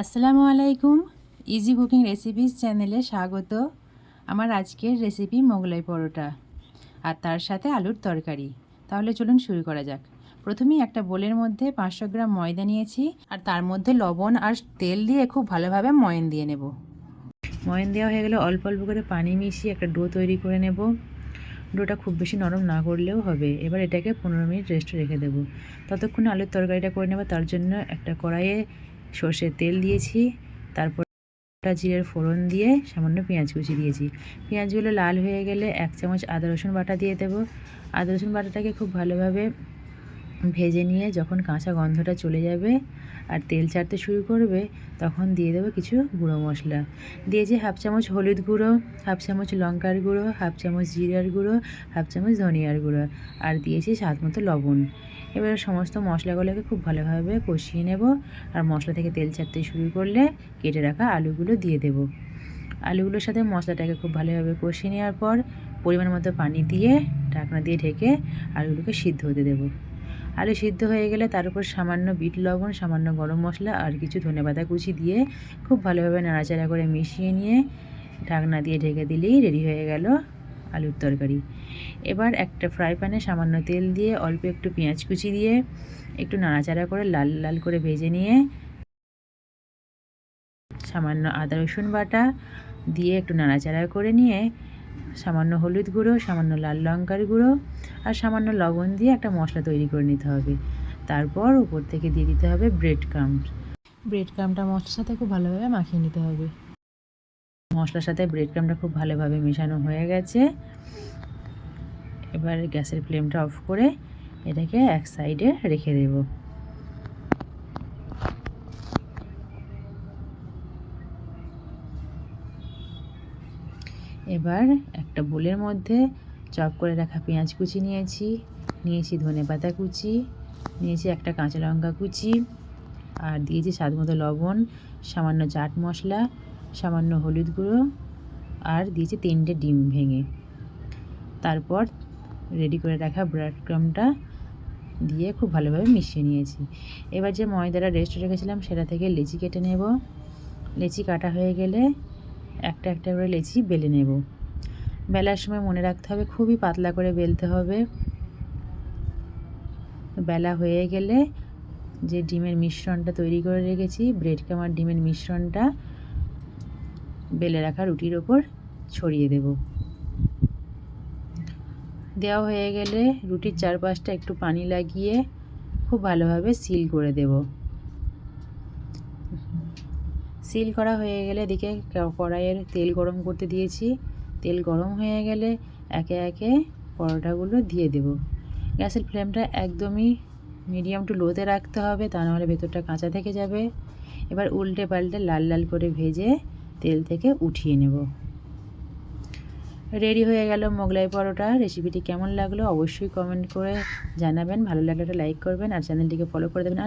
আসসালামু আলাইকুম। Easy cooking recipes চ্যানেলে স্বাগত। আমার আজকের রেসিপি মোগলাই পরোটা আর তার সাথে আলুর তরকারি। তাহলে চলুন শুরু করা যাক। প্রথমেই একটা বোলের মধ্যে পাঁচশো গ্রাম ময়দা নিয়েছি আর তার মধ্যে লবণ আর তেল দিয়ে খুব ভালোভাবে ময়ন দিয়ে নেব। ময়ন দেওয়া হয়ে গেলে অল্প অল্প করে পানি মিশিয়ে একটা ডো তৈরি করে নেব। ডোটা খুব বেশি নরম না করলেও হবে। এবার এটাকে পনেরো মিনিট রেস্টে রেখে দেবো। ততক্ষণে আলুর তরকারিটা করে নেব। তার জন্য একটা কড়াইয়ে সর্ষের তেল দিয়েছি, তারপর জিরের ফোড়ন দিয়ে সামান্য পেঁয়াজ কুচি দিয়েছি। পেঁয়াজগুলো লাল হয়ে গেলে এক চামচ আদা, রসুন বাটা দিয়ে দেবো। আদা, রসুন বাটাটাকে খুব ভালোভাবে ভেজে নিয়ে যখন কাঁচা গন্ধটা চলে যাবে আর তেল ছাড়তে শুরু করবে, তখন দিয়ে দেবো কিছু গুঁড়ো মশলা। দিয়েছি হাফ চামচ হলুদ গুঁড়ো, হাফ চামচ লঙ্কার গুঁড়ো, হাফ চামচ জিরার গুঁড়ো, হাফ চামচ ধনিয়ার গুঁড়ো আর দিয়েছি স্বাদ মতো লবণ। এবার সমস্ত মশলাগুলোকে খুব ভালোভাবে কষিয়ে নেব আর মশলা থেকে তেল ছাড়তে শুরু করলে কেটে রাখা আলুগুলো দিয়ে দেব। আলুগুলোর সাথে মশলাটাকে খুব ভালোভাবে কষিয়ে নেওয়ার পর পরিমাণ মতো পানি দিয়ে ঢাকনা দিয়ে ঢেকে আলুগুলোকে সিদ্ধ হতে দেবো। আলু সিদ্ধ হয়ে গেলে তার উপর সামান্য বিট লবণ, সামান্য গরম মশলা আর কিছু ধনেপাতা কুচি দিয়ে খুব ভালোভাবে নাড়াচাড়া করে মিশিয়ে নিয়ে ঢাকনা দিয়ে ঢেকে দিলেই রেডি হয়ে গেল আলুর তরকারি। এবার একটা ফ্রাই প্যানে সামান্য তেল দিয়ে অল্প একটু পেঁয়াজ কুচি দিয়ে একটু নাড়াচাড়া করে লাল লাল করে ভেজে নিয়ে সামান্য আদা, রসুন বাটা দিয়ে একটু নাড়াচাড়া করে নিয়ে সামান্য হলুদ গুঁড়ো, সামান্য লাল লঙ্কার গুঁড়ো আর সামান্য লবণ দিয়ে একটা মশলা তৈরি করে নিতে হবে। তারপর উপর থেকে দিয়ে দিতে হবে ব্রেড ক্রাম্প ব্রেড ক্রামটা মশলার সাথে খুব ভালোভাবে মাখিয়ে নিতে হবে। মশলার সাথে ব্রেড ক্রামটা খুব ভালোভাবে মেশানো হয়ে গেছে। এবার গ্যাসের ফ্লেমটা অফ করে এটাকে এক সাইডে রেখে দেব। এবার একটা বোলের মধ্যে চপ করে রাখা পেঁয়াজ কুচি নিয়েছি নিয়েছি ধনে পাতা কুচি, নিয়েছি একটা কাঁচা লঙ্কা কুচি, আর দিয়েছি স্বাদ মতো লবণ, সামান্য চাট মশলা, সামান্য হলুদ গুঁড়ো, আর দিয়েছি তিনটে ডিম ভেঙে। তারপর রেডি করে রাখা ব্রেড ক্রামটা দিয়ে খুব ভালোভাবে মিশিয়ে নিয়েছি। এবার যে ময়দাটা রেস্ট রেখেছিলাম সেটা থেকে লেচি কেটে নেব। লেচি কাটা হয়ে গেলে একটা একটা করে লেচি বেলে নেব। বেলার সময় মনে রাখতে হবে, খুবই পাতলা করে বেলতে হবে। বেলা হয়ে গেলে যে ডিমের মিশ্রণটা তৈরি করে রেখেছি, ব্রেড কামার ডিমের মিশ্রণটা বেলে রাখা রুটির ওপর ছড়িয়ে দেব। দেওয়া হয়ে গেলে রুটির চারপাশটা একটু পানি লাগিয়ে খুব ভালোভাবে সিল করে দেব। সিল করা হয়ে গেলে এদিকে কড়াইয়ের তেল গরম করতে দিয়েছি। তেল গরম হয়ে গেলে একে একে পরোটাগুলো দিয়ে দেব। গ্যাসের ফ্লেমটা একদমই মিডিয়াম টু লোতে রাখতে হবে, তা নাহলে ভেতরটা কাঁচা থেকে যাবে। এবার উল্টে পাল্টে লাল লাল করে ভেজে তেল থেকে উঠিয়ে নেব। রেডি হয়ে গেল মোগলাই পরোটা। রেসিপিটি কেমন লাগল অবশ্যই কমেন্ট করে জানাবেন। ভালো লাগলে একটা লাইক করবেন আর চ্যানেলটিকে ফলো করে দেবেন।